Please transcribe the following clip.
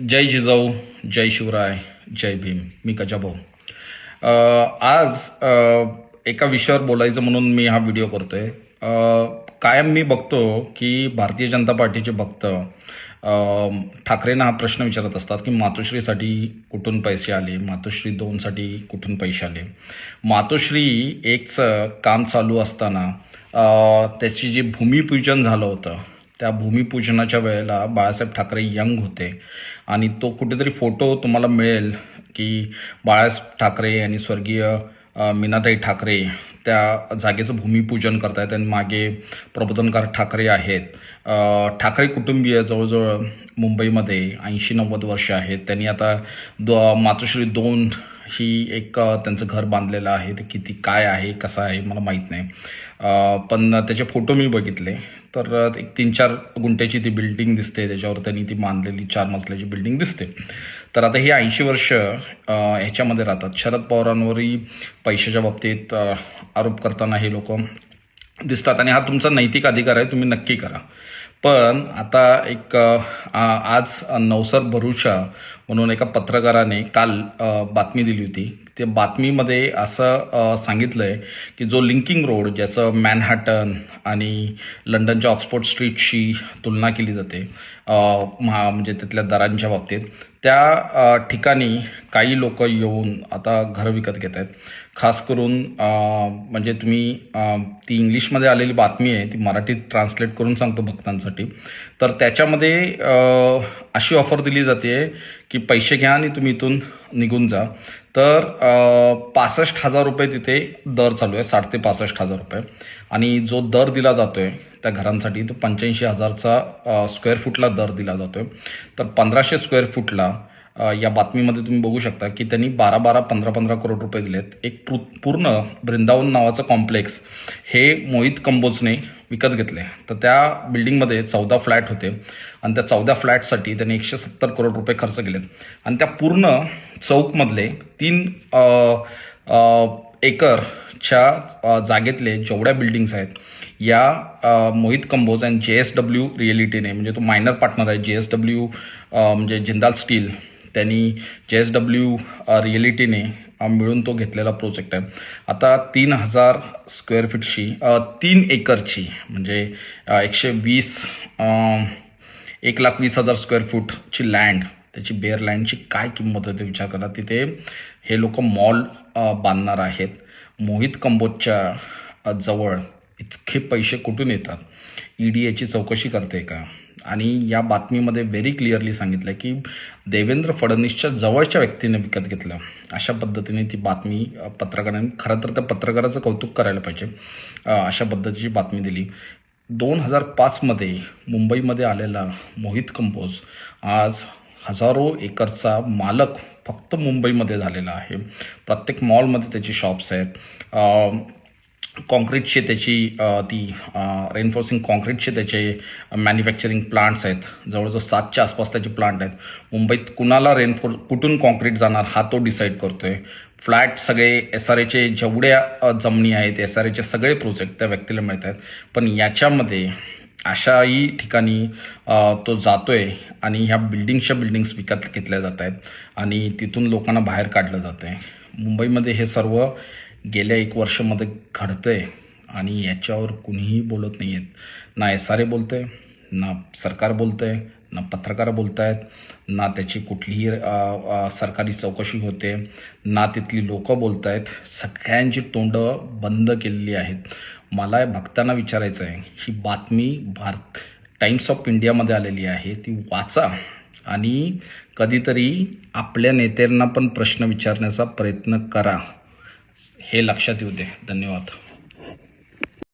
जय जिजाऊ जय शिवराय जय भीम. मी कजाभाऊ आज एका विषयावर बोलायचं म्हणून मी हा व्हिडिओ करतो आहे कायम मी बघतो की भारतीय जनता पार्टीचे भक्त ठाकरेंना हा प्रश्न विचारत असतात की मातोश्रीसाठी कुठून पैसे आले? मातोश्री दोनसाठी कुठून पैसे आले? मातोश्री एकचं काम चालू असताना त्याची जे भूमिपूजन झालं होतं त्या भूमिपूजनाच्या वेळेला बाळासाहेब ठाकरे यंग होते. आणि तो कुठेतरी फोटो तुम्हाला मिळेल की बाळासाहेब ठाकरे आणि स्वर्गीय मीनाताई ठाकरे त्या जागेचं भूमिपूजन करतायत आणि मागे प्रबोधनकार ठाकरे आहेत. ठाकरे कुटुंबीय जवळजवळ मुंबईमध्ये ऐंशी नव्वद वर्ष आहेत. त्यांनी आता दो मातोश्री दोन ही एक त्यांचं घर बांधलेलं आहे. ते किती काय आहे कसं आहे मला माहीत नाही. पण त्याचे फोटो मी बघितले. तर एक तीन चार गुंठ्याची ती बिल्डिंग दिसते. त्याच्यावर त्यांनी ती मानलेली चार मजल्याची बिल्डिंग दिसते. तर आता ही ऐंशी वर्ष ह्याच्यामध्ये राहतात. शरद पवारांवरही पैशाच्या बाबतीत आरोप करताना हे लोक दिसतात. आणि हा तुमचा नैतिक अधिकार आहे तुम्ही नक्की करा. पण आता एक आज नवसर भरुषा म्हणून एका पत्रकाराने काल बातमी दिली होती. त्या बातमीमध्ये असं सांगितलं आहे की जो लिंकिंग रोड ज्याचं मॅनहॅटन आणि लंडनच्या ऑक्सफोर्ड स्ट्रीटशी तुलना केली जाते महा म्हणजे तिथल्या दरांच्या बाबतीत त्या ठिकाणी काही लोक येऊन आता घरं विकत घेत आहेत. खास करून म्हणजे तुम्ही ती इंग्लिशमध्ये आलेली बातमी आहे ती मराठीत ट्रान्सलेट करून सांगतो भक्तांसाठी. तर त्याच्यामध्ये अशी ऑफर दिली जाते की पैसे घ्या आणि तुम्ही इथून निघून जा. तर पासष्ट हजार रुपये तिथे दर चालू आहे साठ ते पासष्ट हजार रुपये. आणि जो दर दिला जातो आहे त्या घरांसाठी तो पंच्याऐंशी हजारचा स्क्वेअर फूटला दर दिला जातो आहे तर पंधराशे स्क्वेअर फूटला या बातमीमध्ये तुम्ही बघू शकता की त्यांनी बारा बारा पंधरा पंधरा करोड रुपये दिलेत. एक पूर्ण वृंदावन नावाचं कॉम्प्लेक्स हे मोहित कंबोजने विकत घेतले तर त्या बिल्डिंगमध्ये चौदा फ्लॅट होते आणि त्या चौदा फ्लॅटसाठी त्यांनी एकशे सत्तर करोड रुपये खर्च केलेत. आणि त्या पूर्ण चौकमधले तीन एकरच्या जागेतले जेवढ्या बिल्डिंग्स आहेत या Mohit Kamboj and J S W रिअलिटीने म्हणजे तो मायनर पार्टनर आहे जे एस डब्ल्यू म्हणजे जिंदाल स्टील त्यांनी जे एस डब्ल्यू रिअलिटीने मिळून तो घेतलेला प्रोजेक्ट आहे. आता तीन हजार स्क्वेअर फीटची तीन एकरची म्हणजे एकशे वीस एक लाख वीस हजार स्क्वेअर फूटची लँड त्याची बेअर लँडची काय किंमत होते विचार करा. तिथे हे लोक मॉल बांधणार आहेत. मोहित कंबोजच्या जवळ इतके पैसे कुठून येतात? ई डी एची चौकशी करते का? आणि या बातमीमध्ये व्हेरी क्लिअरली सांगितलं की देवेंद्र फडणवीसच्या जवळच्या व्यक्तीने विकत घेतलं. अशा पद्धतीने ती बातमी पत्रकारांनी खरं तर त्या पत्रकाराचं कौतुक करायला पाहिजे. अशा पद्धतीची बातमी दिली. दोन हजार पाचमध्ये मुंबईमध्ये आलेला मोहित कंपोज आज हजारो एकरचा मालक फक्त मुंबईमध्ये झालेला आहे. प्रत्येक मॉलमध्ये त्याची शॉप्स आहेत. कॉन्क्रीटचे त्याची ती रेनफोर्सिंग कॉन्क्रीटचे त्याचे मॅन्युफॅक्चरिंग प्लांट्स आहेत. जवळजवळ सातच्या आसपास त्याचे प्लांट आहेत. मुंबईत कुणाला रेनफोर कुठून कॉन्क्रीट जाणार हा तो डिसाईड करतो आहे फ्लॅट सगळे एस आर एचे जेवढ्या अ, जमिनी आहेत एस आर एचे सगळे प्रोजेक्ट त्या व्यक्तीला मिळत आहेत. पण याच्यामध्ये अशाही ठिकाणी तो जातो आहे आणि ह्या बिल्डिंगच्या बिल्डिंग्स विकत घेतल्या जात आहेत आणि तिथून लोकांना बाहेर काढलं जातं आहे मुंबईमध्ये हे सर्व गेल्या एक वर्षामध्ये घडतंय आणि याच्यावर कुणीही बोलत नाही आहेत ना एस आर ए बोलतं आहे ना सरकार बोलतं आहे ना पत्रकार बोलत आहेत ना त्याची कुठलीही सरकारी चौकशी होते ना तिथली लोकं बोलत आहेत सगळ्यांची तोंडं बंद केलेली आहेत. मला भक्तांना विचारायचं आहे ही बातमी भारत टाइम्स ऑफ इंडियामध्ये आलेली आहे ती वाचा. आणि कधीतरी आपल्या नेत्यांना पण प्रश्न विचारण्याचा प्रयत्न करा. हे लक्षात येऊ दे. धन्यवाद.